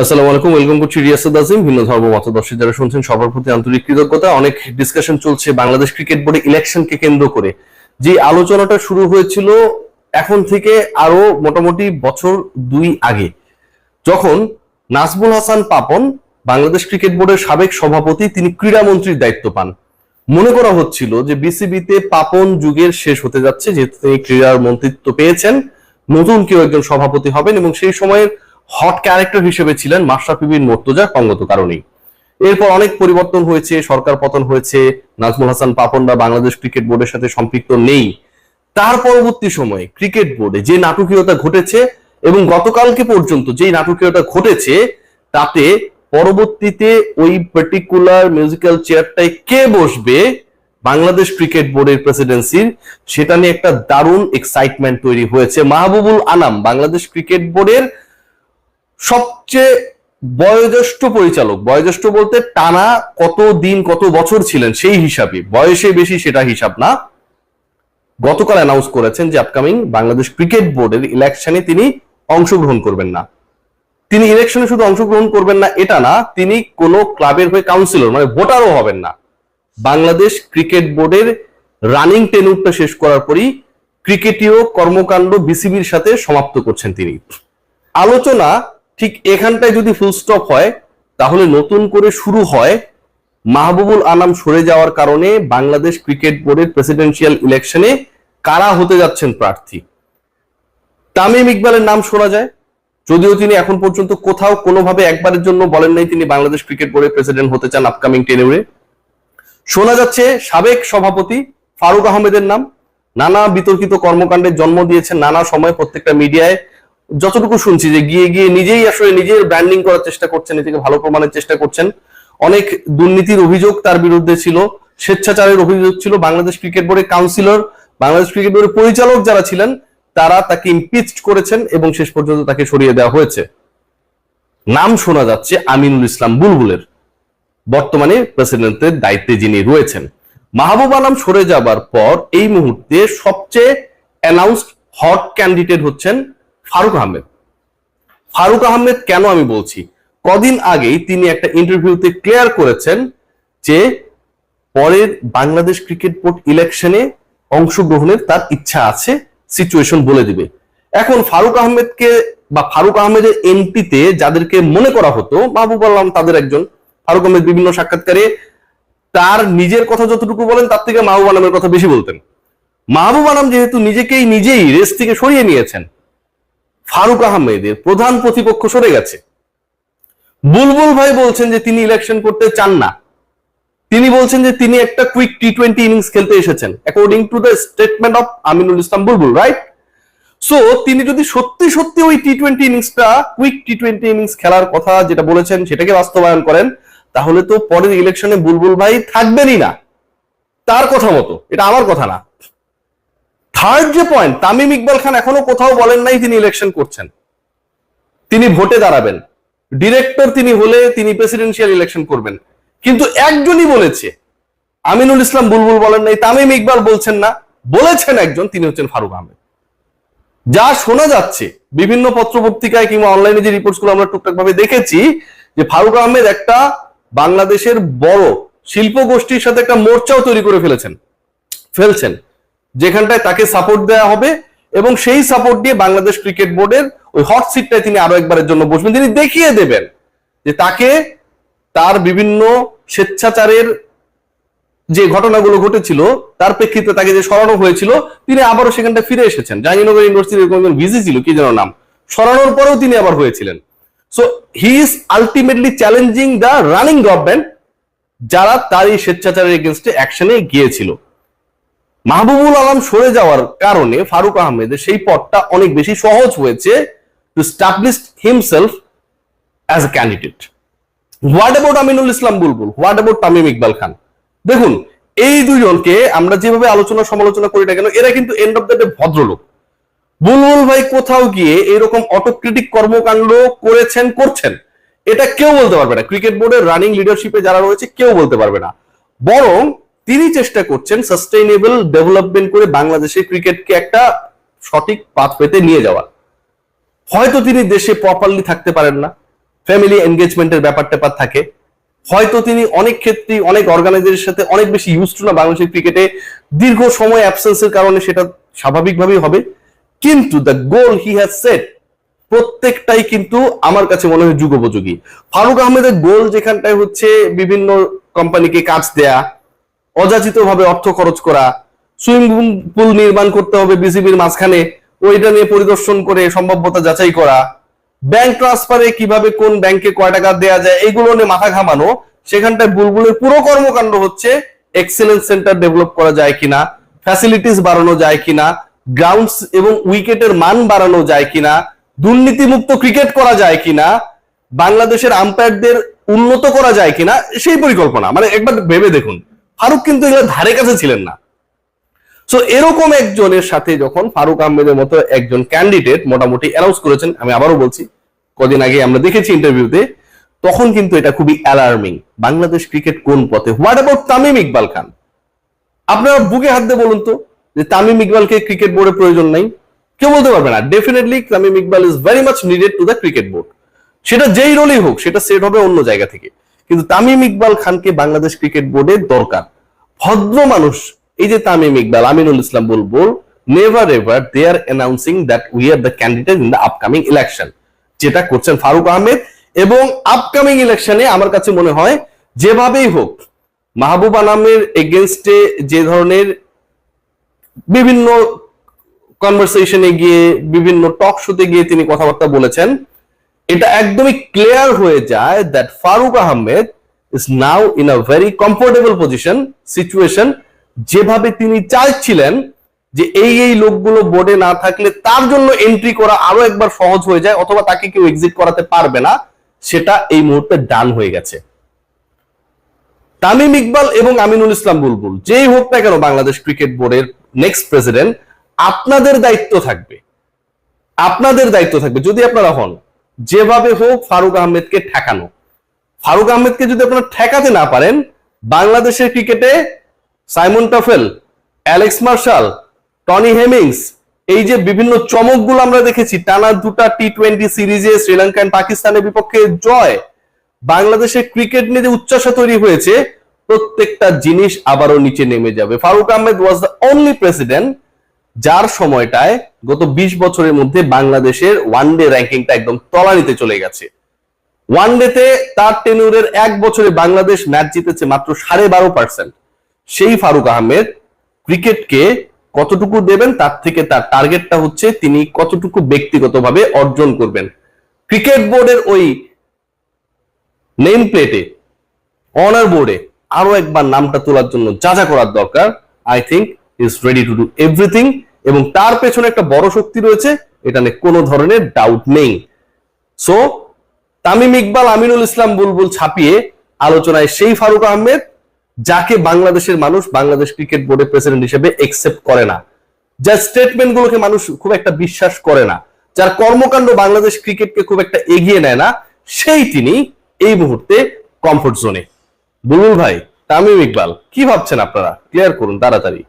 আসসালামু আলাইকুম, ওয়েলকাম করছি রিয়াসাদ আজিম। ভিন্ন ধর্ম মতদর্শী যারা শুনছেন, সবার প্রতি আন্তরিক কৃতজ্ঞতা। অনেক ডিসকাশন চলছে বাংলাদেশ ক্রিকেট বোর্ডে ইলেকশনকে কেন্দ্র করে। যে আলোচনাটা শুরু হয়েছিল এখন থেকে আরও মোটামুটি বছর দুই আগে, যখন নাজমুল হাসান পাপন বাংলাদেশ ক্রিকেট বোর্ডের সাবেক সভাপতি, তিনি ক্রীড়ামন্ত্রীর দায়িত্ব পান। মনে করা হচ্ছিল যে বিসিবিতে পাপন যুগের শেষ হতে যাচ্ছে, যেহেতু তিনি ক্রীড়ার মন্ত্রিত্ব পেয়েছেন, নতুন কেউ একজন সভাপতি হবেন এবং সেই সময়ের হট ক্যারেক্টার হিসেবে ছিলেন মাশরাফি বিন মোর্তজা সঙ্গত কারণেই। এরপর অনেক পরিবর্তন হয়েছে, সরকার পতন হয়েছে, নাজমুল হাসান পাপন বা বাংলাদেশ ক্রিকেট বোর্ডের সাথে সম্পৃক্ত নেই। তার পরবর্তী সময়ে ক্রিকেট বোর্ডে যে নাটকীয়তা ঘটেছে এবং গতকালকে পর্যন্ত যেই নাটকীয়তা ঘটেছে, তাতে পরবর্তীতে ওই পার্টিকুলার মিউজিক্যাল চেয়ারটায় কে বসবে বাংলাদেশ ক্রিকেট বোর্ডের প্রেসিডেন্সির সেটা নিয়ে একটা দারুণ এক্সাইটমেন্ট তৈরি হয়েছে। মাহবুবুল আনাম বাংলাদেশ ক্রিকেট বোর্ডের সবচেয়ে বয়োজ্যেষ্ঠ পরিচালক, বয়োজ্যেষ্ঠ বলতে টানা কত দিন, কত বছর ছিলেন সেই হিসাবে, বয়সে বেশি সেটা হিসাব না। গতকাল অ্যানাউন্স করেছেন যে আপকামিং বাংলাদেশ ক্রিকেট বোর্ডের ইলেকশনে তিনি অংশগ্রহণ করবেন না। তিনি ইলেকশনে শুধু অংশগ্রহণ করবেন না, এটা না, তিনি কোনো ক্লাবের হয়ে কাউন্সিলর মানে ভোটারও হবেন না। বাংলাদেশ ক্রিকেট বোর্ডের রানিং টেনুরটা শেষ করার পরই ক্রিকেটীয় কর্মকাণ্ড বিসিবির সাথে সমাপ্ত করছেন তিনি। আলোচনা ঠিক এখানটায় যদি ফুল স্টপ হয়, তাহলে নতুন করে শুরু হয় মাহবুবুল আনাম সরে যাওয়ার কারণে বাংলাদেশ ক্রিকেট বোর্ডের প্রেসিডেন্সিয়াল ইলেকশনে কারা হতে যাচ্ছেন প্রার্থী? তামিম ইকবালের নাম শোনা যায়। যদিও তিনি এখন পর্যন্ত কোথাও কোনোভাবে একবারের জন্য বলেন নাই তিনি বাংলাদেশ ক্রিকেট বোর্ডের প্রেসিডেন্ট হতে চান আপকামিং টেনিউরে শোনা যাচ্ছে সাবেক সভাপতি ফারুক আহমেদের নাম। নানা বিতর্কিত কর্মকাণ্ডের জন্ম দিয়েছেন, নানা সময় প্রত্যেকটা মিডিয়ায় যতটুকু শুনছি যে গিয়ে গিয়ে নিজেই আসলে নিজের ব্র্যান্ডিং করার চেষ্টা করছেন, নিজেকে ভালো প্রমাণের চেষ্টা করছেন। অনেক দুর্নীতির অভিযোগ তার বিরুদ্ধে ছিল, স্বেচ্ছাচারের অভিযোগ ছিল। বাংলাদেশ ক্রিকেট বোর্ডের কাউন্সিলর বাংলাদেশ ক্রিকেট বোর্ডের পরিচালক যারা ছিলেন, তারা তাকে ইমপিচড করেছেন এবং শেষ পর্যন্ত তাকে সরিয়ে দেওয়া হয়েছে। নাম শোনা যাচ্ছে আমিনুল ইসলাম বুলবুলের। বর্তমানে প্রেসিডেন্টের দায়িত্বে যিনি রয়েছেন। মাহবুব আলম সরে যাবার পর এই মুহূর্তে সবচেয়ে অ্যানাউন্সড হট ক্যান্ডিডেট হচ্ছেন ফারুক আহমেদ। ফারুক আহমেদ কেন আমি বলছি? কদিন আগেই তিনি একটা ইন্টারভিউতে ক্লিয়ার করেছেন যে পরের বাংলাদেশ ক্রিকেট বোর্ড ইলেকশনে অংশগ্রহণের তার ইচ্ছা আছে সিচুয়েশন বলে দিবে। এখন ফারুক আহমেদকে বা ফারুক আহমেদের এমপিতে যাদেরকে মনে করা হতো মাহবুব আলম তাদের একজন, ফারুক আহমেদ বিভিন্ন সাক্ষাৎকারে তার নিজের কথা যতটুকু বলেন তার থেকে মাহবুব আলমের কথা বেশি বলতেন। মাহবুব আলম যেহেতু নিজেকেই নিজেই রেস থেকে সরিয়ে নিয়েছেন ফারুক আহমেদের প্রধান প্রতিপক্ষ সরে গেছে। বুলবুল ভাই বলছেন যে তিনি ইলেকশন করতে চান না। তিনি বলছেন যে তিনি একটা কুইক টি টোয়েন্টি ইনিংস খেলতে এসেছেন। According to the statement of Aminul Islam Bulbul right so তিনি যদি সত্যি সত্যি ওই টি টোয়েন্টি ইনিংসটা কুইক টি টোয়েন্টি ইনিংস খেলার কথা যেটা বলেছেন, সেটাকে বাস্তবায়ন করেন, তাহলে তো পরের ইলেকশনে বুলবুল ভাই থাকবেনই না। তার কথা মতো। এটা আমার কথা না। থার্ড যে পয়েন্ট তামিম ইকবাল খান এখনও কোথাও বলেন নাই তিনি ইলেকশন করছেন। তিনি ভোটে দাঁড়াবেন। ডিরেক্টর তিনি হলে তিনি প্রেসিডেন্সিয়াল ইলেকশন করবেন। কিন্তু একজনই বলেছে, আমিনুল ইসলাম বুলবুল বলেন নাই, তামিম ইকবাল বলছেন না, বলেছেন একজন, তিনি হচ্ছেন ফারুক আহমেদ। যা শোনা যাচ্ছে, বিভিন্ন পত্রপত্রিকায় কিংবা অনলাইনে যে রিপোর্টসগুলো আমরা টুকটাক ভাবে দেখেছি, যে ফারুক আহমেদ একটা বাংলাদেশের বড় শিল্প গোষ্ঠীর সাথে একটা মোর্চাও তৈরি করে ফেলেছেন, ফেলছেন। যেখানটায় তাকে সাপোর্ট দেওয়া হবে এবং সেই সাপোর্ট দিয়ে বাংলাদেশ ক্রিকেট বোর্ডের ওই হট সিটটায় তিনি আরও একবারের জন্য বসবেন। তিনি দেখিয়ে দেবেন যে তাকে তার বিভিন্ন স্বেচ্ছাচারের যে ঘটনাগুলো ঘটেছিল, তার প্রেক্ষিতে তাকে যে সরানো হয়েছিল, তিনি আবারও সেখানটা ফিরে এসেছেন। জাহাঙ্গীরনগর ইউনিভার্সিটির এরকম একজন ভিজি ছিল, কি যেন নাম। সরানোর পরেও তিনি আবার হয়েছিলেন। So he is ultimately challenging the running government যারা তার এই স্বেচ্ছাচারের এগেনস্টে অ্যাকশনে গিয়েছিল। মাহবুবুল আলম সরে যাওয়ার কারণে ফারুক আহমেদের সেই পদটা অনেক বেশি সহজ হয়েছে to establish himself as a candidate what about Aminul Islam Bulbul? What about Tamim Iqbal Khan? দেখুন, এই দুজনকে আমরা যেভাবে আলোচনা সমালোচনা করি না কেন, এরা কিন্তু এন্ড অফ দ্য ডে ভদ্রলোক। বুলবুল ভাই কোথাও গিয়ে এরকম অটোক্রিটিক কর্মকাণ্ড করেছেন, করছেন। এটা কেউ বলতে পারবে না। ক্রিকেট বোর্ডের রানিং লিডারশিপে যারা রয়েছে, কেউ বলতে পারবে না। বরং তিনি চেষ্টা করছেন সাস্টেইনেবল ডেভেলপমেন্ট করে বাংলাদেশের ক্রিকেটকে একটা সঠিক পাথ পেতে নিয়ে যাওয়ার। হয়তো তিনি দেশে প্রপারলি থাকতে পারেন না ফ্যামিলি এনগেজমেন্টের ব্যাপার ট্যাপার থাকে। হয়তো তিনি অনেক ক্ষেত্রে, অনেক অর্গানাইজারের সাথে অনেক বেশি ইউজ টু না বাংলাদেশের ক্রিকেটে দীর্ঘ সময় অ্যাবসেন্সের কারণে সেটা স্বাভাবিকভাবেই হবে। কিন্তু the goal he has set প্রত্যেকটাই কিন্তু আমার কাছে মনে হয় যুগোপযোগী। ফারুক আহমেদের গোল যেখানটায় হচ্ছে বিভিন্ন কোম্পানিকে কাজ দেয়া অযাচিত ভাবে অর্থ খরচ করা, সুইমিং পুল নির্মাণ করতে হবে বিসিবির মাঝখানে, ওইটা নিয়ে পরিদর্শন করে সম্ভাব্যতা যাচাই করা ব্যাংক ট্রান্সফারে কীভাবে কোন ব্যাংকে কয় টাকা দেওয়া যায়, এগুলো নিয়ে মাথা ঘামানো, সেখানটায় বুলবুলের পুরো কর্মকাণ্ড হচ্ছে এক্সেলেন্স সেন্টার ডেভেলপ করা যায় কিনা ফ্যাসিলিটিস বাড়ানো যায় কিনা গ্রাউন্ডস এবং উইকেটের মান বাড়ানো যায় কিনা, দুর্নীতিমুক্ত ক্রিকেট করা যায় কিনা, বাংলাদেশের আম্পায়ারদের উন্নত করা যায় কিনা, সেই পরিকল্পনা। মানে একবার ভেবে দেখুন। ফারুক কিন্তু এগুলো ধারে কাছে ছিলেন না। সো এরকম একজনের সাথে যখন ফারুক আহমেদের মতো একজন ক্যান্ডিডেট মোটামুটি অ্যানাউন্স করেছেন, আমি আবারও বলছি, কদিন আগে আমরা দেখেছি ইন্টারভিউতে তখন কিন্তু এটা খুবই অ্যালার্মিং বাংলাদেশ ক্রিকেট কোন পথে? What about Tamim Iqbal Khan? আপনারা বুকে হাত দিয়ে বলুন তো, যে তামিম ইকবালকে ক্রিকেট বোর্ডের প্রয়োজন নাই। কেউ বলতে পারবে না। Definitely Tamim Iqbal is very much needed to the cricket board সেটা যেই রোলেই হোক, সেটা সেট হবে অন্য জায়গা থেকে। কিন্তু তামিম ইকবাল খানকে বাংলাদেশ ক্রিকেট বোর্ডের দরকার। ভদ্র মানুষ, এই যে Tamim Iqbal, Aminul Islam Bulbul never ever they are announcing that we are the candidate in the upcoming election যেটা করছেন ফারুক আহমেদ। এবং আপকামিং ইলেকশনে আমার কাছে মনে হয়, যেভাবেই হোক, মাহবুব নামের এগেনস্টে যে ধরনের বিভিন্ন কনভারসেশনে গিয়ে, বিভিন্ন টক শোতে গিয়ে তিনি কথাবার্তা বলেছেন এটা একদমই ক্লিয়ার হয়ে যায় that Farooq Ahmed is now in a very comfortable position situation যেভাবে তিনি চাইছিলেন যে এই এই লোকগুলো বোর্ডে না থাকলে তার জন্য এন্ট্রি করা আরও একবার সহজ হয়ে যায়, অথবা তাকে কেউ এক্সিট করাতে পারবে না, সেটা এই মুহূর্তে ডান হয়ে গেছে। তামিম ইকবাল এবং আমিনুল ইসলাম বুলবুল, যেই হোক না কেন বাংলাদেশ ক্রিকেট বোর্ডের নেক্সট প্রেসিডেন্ট আপনাদের দায়িত্ব থাকবে। আপনাদের দায়িত্ব থাকবে। যদি আপনারা হন যেভাবে হোক ফারুক আহমেদকে ঠেকানো। ফারুক আহমেদকে যদি আপনারা ঠেকাতে না পারেন, বাংলাদেশের ক্রিকেটে Simon Taufel, Alex Marshall, Tony Hemmings, এই যে বিভিন্ন চমকগুলো আমরা দেখেছি, টানা দুটা টি টোয়েন্টি সিরিজে শ্রীলঙ্কা পাকিস্তানের বিপক্ষে জয়, বাংলাদেশের ক্রিকেট নিয়ে যে উচ্চাসা তৈরি হয়েছে, প্রত্যেকটা জিনিস আবারও নিচে নেমে যাবে। Farooq Ahmed was the only president যার সময়টায় গত ২০ বছরের মধ্যে বাংলাদেশের ওয়ান ডে র্যাঙ্কিংটা একদম তলানিতে চলে গেছে। ওয়ান ডেতে তার টেনুরের এক বছরে বাংলাদেশ ম্যাচ জিতেছে মাত্র সাড়ে বারো পার্সেন্ট সেই ফারুক আহমেদ ক্রিকেটকে কতটুকু দেবেন তার থেকে তার টার্গেটটা হচ্ছে তিনি কতটুকু ব্যক্তিগতভাবে অর্জন করবেন। ক্রিকেট বোর্ডের ওই নেম প্লেটে অনার বোর্ডে আরও একবার নামটা তোলার জন্য যা যা করার দরকার I think is ready to do everything এবং তার পেছনে একটা বড় শক্তি রয়েছে এটা নিয়ে কোনো ধরনের ডাউট নেই। সো তামিম ইকবাল, আমিনুল ইসলাম বুলবুল ছাপিয়ে আলোচনায় সেই ফারুক আহমেদ, যাকে বাংলাদেশের মানুষ বাংলাদেশ ক্রিকেট বোর্ডের প্রেসিডেন্ট হিসেবে একসেপ্ট করে না। যার স্টেটমেন্ট গুলোকে মানুষ খুব একটা বিশ্বাস করে না। যার কর্মকাণ্ড বাংলাদেশ ক্রিকেটকে খুব একটা এগিয়ে নেয় না, সেই তিনি এই মুহূর্তে কমফোর্ট জোনে বুলবুল ভাই, তামিম ইকবাল, কি ভাবছেন আপনারা? ক্লিয়ার করুন, তাড়াতাড়ি।